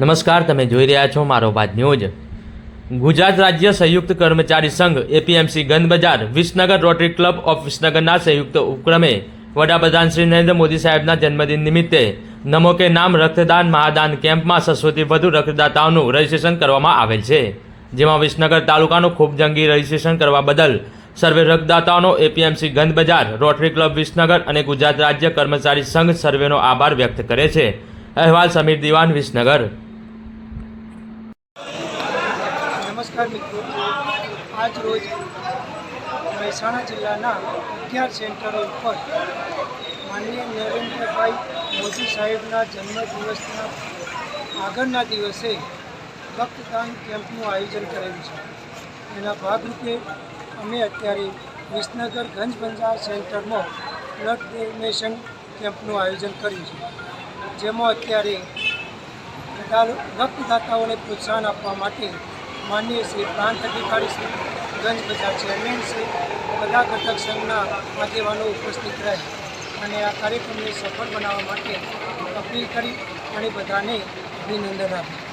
નમસ્કાર, તમે જોઈ રહ્યા છો મારો વાત ન્યૂઝ. ગુજરાત રાજ્ય સંયુક્ત કર્મચારી સંઘ એપીએમસી ગંદ બજાર વિસનગર રોટરી ક્લબ ઓફ વિસનગરના સંયુક્ત ઉપક્રમે વડાપ્રધાન શ્રી નરેન્દ્ર મોદી સાહેબના જન્મદિન નિમિત્તે નમો કે નામ રક્તદાન મહાદાન કેમ્પમાં સસોથી વધુ રક્તદાતાઓનું રજીસ્ટ્રેશન કરવામાં આવેલ છે. જેમાં વિસનગર તાલુકાનું ખૂબ જંગી રજીસ્ટ્રેશન કરવા બદલ સર્વે રક્તદાતાઓનો એપીએમસી ગંદ બજાર રોટરી ક્લબ વિસનગર અને ગુજરાત રાજ્ય કર્મચારી સંઘ સર્વેનો આભાર વ્યક્ત કરે છે. અહેવાલ સમીર દિવાન, વિસનગર. નમસ્કાર મિત્રો. આજ રોજ મહેસાણા જિલ્લાના અગિયાર સેન્ટરો ઉપર માનનીય નરેન્દ્રભાઈ મોદી સાહેબના જન્મદિવસના આગળના દિવસે રક્તદાન કેમ્પનું આયોજન કરેલું છે. એના ભાગરૂપે અમે અત્યારે વિસનગર ગંજ બંજાર સેન્ટરમાં બ્લડ ડોનેશન કેમ્પનું આયોજન કર્યું છે. જેમાં અત્યારે રક્તદાતાઓને પ્રોત્સાહન આપવા માટે માનનીય શ્રી પ્રાંત અધિકારી શ્રી ગંજ બજાર ચેરમેન શ્રી બધા ઘટક સંઘના આગેવાનો ઉપસ્થિત રહે અને આ કાર્યક્રમને સફળ બનાવવા માટે અપીલ કરી અને બધાને અભિનંદન આપ્યું